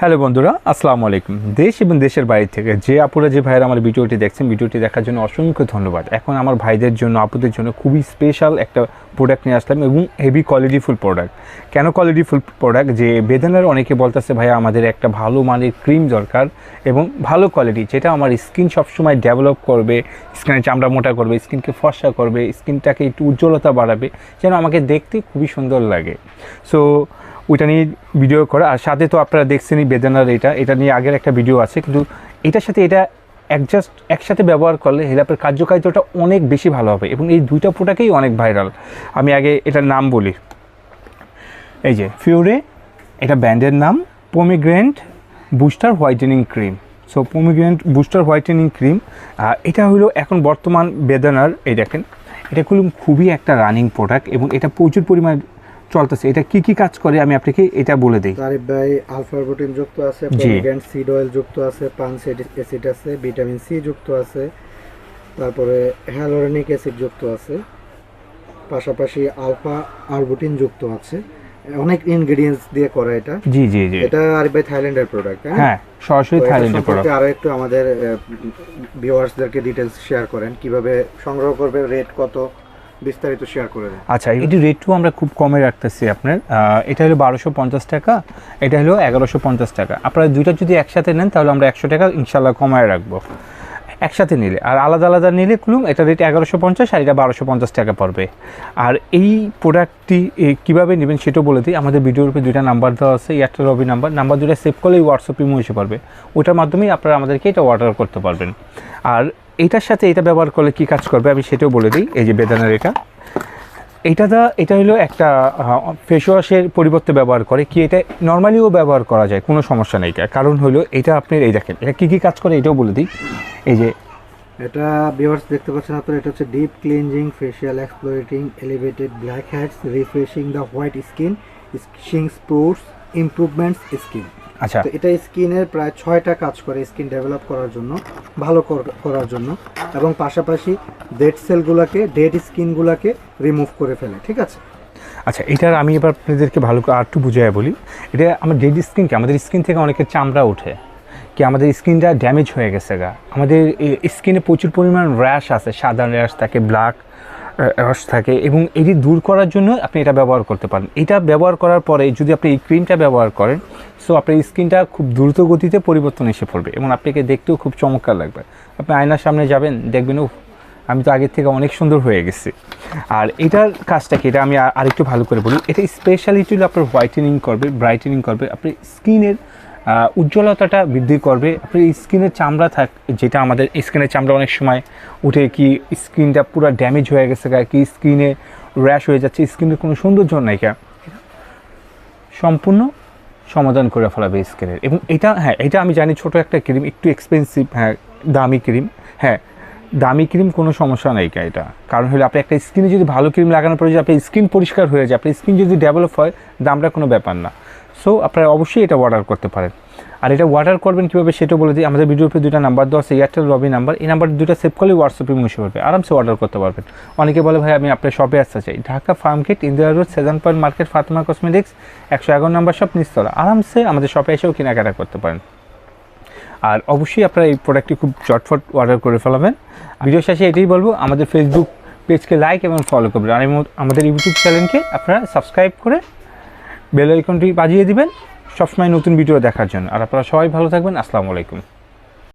Hello বন্ধুরা, আসসালামু আলাইকুম। দেশ এবং দেশের বাইরে থেকে যে আপুরা, যে ভাইয়েরা আমার ভিডিওটি দেখছেন, ভিডিওটি দেখার জন্য অসংখ্য ধন্যবাদ। এখন আমার ভাইদের জন্য, আপুদের জন্য খুবই স্পেশাল একটা প্রোডাক্ট নিয়ে আসলাম এবং হেভি কোয়ালিটিফুল প্রোডাক্ট কেন কোয়ালিটিফুল প্রোডাক্ট যে বেদানার অনেকে বলতেছে, ভাইয়া, আমাদের একটা ভালো মানের ক্রিম দরকার এবং ভালো কোয়ালিটি যেটা আমার স্কিন সবসময় ডেভেলপ করবে স্কিনের চামড়া মোটা করবে স্কিনকে ফর্সা করবে স্কিনটাকে একটু উজ্জ্বলতা বাড়াবে, যেন আমাকে দেখতে খুবই সুন্দর লাগে। সো ওইটা নিয়ে ভিডিও করা। আর সাথে তো আপনারা দেখছেনই বেদানার এটা। এটা নিয়ে আগের একটা ভিডিও আছে। কিন্তু এটার সাথে এটা অ্যাডজাস্ট একসাথে ব্যবহার করলে হেলাপের কার্যকারিতাটা অনেক বেশি ভালো হবে এবং এই দুইটা প্রোডাক্টেই অনেক ভাইরাল আমি আগে এটার নাম বলি। এই যে ফিউরে এটা ব্র্যান্ডের নাম। Pomegranate booster whitening cream so pomegranate booster whitening cream এটা হলো এখন বর্তমান বেদানার, এই দেখেন, এটা খুব খুবই একটা রানিং প্রোডাক্ট এবং এটা প্রচুর পরিমাণ চলতেছে। এটা কি কি কাজ করে? আমি আপনাকে এটা বলে দিই। তারিফ ভাই আলফা প্রোটিন যুক্ত আছে জি। সিড অয়েল যুক্ত আছে পান অ্যাসিড আছে ভিটামিন সি যুক্ত আছে তারপরে হ্যালোরেনিক অ্যাসিড যুক্ত আছে পাশাপাশি আলফা আরবুটিন যুক্ত আছে। অনেক ইনগ্রেডিয়েন্টস দিয়ে করা এটা। জি জি জি। এটা আরিফ ভাই থাইল্যান্ডের প্রোডাক্ট হ্যাঁ? সরাসরি থাইল্যান্ডের প্রোডাক্ট আরও একটু আমাদের ভিউয়ার্সদেরকে ডিটেলস শেয়ার করেন। কীভাবে সংগ্রহ করবে রেট কত? বিস্তারিত শেয়ার করে দেন আচ্ছা এটি রেটও আমরা খুব কমে রাখতেছি আপনার। এটা হলো বারোশো পঞ্চাশ টাকা, এটা হলো এগারোশো পঞ্চাশ টাকা। আপনারা দুইটা যদি একসাথে নেন, তাহলে আমরা একশো টাকা ইনশাল্লাহ কমায় রাখব। একসাথে নিলে, আর আলাদা আলাদা নিলে কুলুম এটা রেট এগারোশো পঞ্চাশ আর এটা বারোশো পঞ্চাশ টাকা পড়বে। আর এই প্রোডাক্টটি কীভাবে নেবেন সেটাও বলে দিই। আমাদের ভিডিওর উপরে দুইটা নাম্বার দেওয়া আছে এয়ারটেল রবি নাম্বার নাম্বার দুটো সেভ করলেই হোয়াটসঅ্যাপ ইমো এসে পারবে ওটার মাধ্যমেই আপনারা আমাদেরকে এটা অর্ডার করতে পারবেন। আর এটার সাথে এটা ব্যবহার করলে কী কাজ করবে? আমি সেটাও বলে দিই, এই যে বেদানার এটা। এটা দা, এটা হলো একটা ফেস ওয়াশের পরিবর্তে ব্যবহার করে, কি এটা নর্মালিও ব্যবহার করা যায়, কোনো সমস্যা নেই। কারণ হলো এটা আপনি এই দেখেন, এটা কী কী কাজ করে এটাও বলে দিই। এই যে এটা ভিউয়ার্স দেখতে পাচ্ছেন আপনারা, এটা হচ্ছে deep cleansing facial exfoliating elevated blackheads refreshing the white skin skin sports improvements skin আচ্ছা। তো এটা স্কিনের প্রায় ছয়টা কাজ করে স্কিন ডেভেলপ করার জন্য ভালো কর- করার জন্য এবং পাশাপাশি ডেড সেলগুলোকে ডেড স্কিনগুলোকে রিমুভ করে ফেলে ঠিক আছে? আচ্ছা এটার আমি এবার আপনাদেরকে ভালো করে আরেকটু বুঝিয়ে বলি। এটা আমার ডেড স্কিনকে আমাদের স্কিন থেকে অনেকের চামড়া ওঠে। কি আমাদের স্কিনটা ড্যামেজ হয়ে গেছে গা? আমাদের স্কিনে প্রচুর পরিমাণ র্যাশ আছে সাদা র্যাশ থাকে ব্ল্যাক র্যাশ থাকে এবং এটি দূর করার জন্য আপনি এটা ব্যবহার করতে পারেন। এটা ব্যবহার করার পরে যদি আপনি এই ক্রিমটা ব্যবহার করেন সো আপনার স্কিনটা খুব দ্রুত গতিতে পরিবর্তন এসে পড়বে এবং আপনাকে দেখতেও খুব চমৎকার লাগবে। আপনি আয়নার সামনে যাবেন, দেখবেন ও আমি তো আগের থেকে অনেক সুন্দর হয়ে গেছি। আর এটার কাজটা কি? এটা আমি আরেকটু ভালো করে বলি। এটা স্পেশালিটি হলো আপনার হোয়াইটেনিং করবে ব্রাইটেনিং করবে। আপনি স্কিনের উজ্জ্বলতাটা বৃদ্ধি করবে। আপনি স্কিনের চামড়া থাক, যেটা আমাদের স্কিনের চামড়া অনেক সময় উঠে কি স্কিনটা পুরো ড্যামেজ হয়ে গেছে কি স্কিনে র্যাশ হয়ে যাচ্ছে, স্কিনের কোনো সৌন্দর্য নাই কা সম্পূর্ণ সমাধান করে ফেলাবে স্কিনের। এবং এটা হ্যাঁ এটা আমি জানি ছোট একটা ক্রিম, একটু এক্সপেন্সিভ হ্যাঁ দামি ক্রিম হ্যাঁ দামি ক্রিম কোনো সমস্যা নেই কা এটা। কারণ হলো আপনি একটা স্কিনে যদি ভালো ক্রিম লাগানোর পরে যদি আপনার স্কিন পরিষ্কার হয়ে যায় আপনার স্কিন যদি ডেভেলপ হয়, দামটা কোনো ব্যাপার না। সো আপনারা অবশ্যই এটা অর্ডার করতে পারেন। আর এটা অর্ডার করবেন কীভাবে সেটা বলে দিই। আমাদের উপরে দুটা নাম্বার দেওয়া আছে এয়ারটেল রবি নাম্বার এই নাম্বার দুটো সেভ করলে হোয়াটসঅ্যাপে মুছে পড়বে আরামসে অর্ডার করতে পারবেন। অনেকে বলে, ভাই, আমি আপনার শপে আসতে চাই। Dhaka Farmgate Indira road Sezan point market Fatema cosmetics একশো এগারো নাম্বার শপ নিস্তলা। আরামসে আমাদের শপে এসেও কেনাকাটা করতে পারেন। আর অবশ্যই আপনারা এই প্রোডাক্টটি খুব চটফট অর্ডার করে ফেলাবেন। ভিডিও শেষে এটাই বলব, আমাদের ফেসবুক পেজকে লাইক এবং ফলো করবেন। আর আমাদের ইউটিউব চ্যানেলকে আপনারা সাবস্ক্রাইব করে বেল আইকনটি বাজিয়ে দিবেন। সবসময় নতুন ভিডিও দেখার জন্য। আর আপনারা সবাই ভালো থাকবেন। আসসালামু আলাইকুম।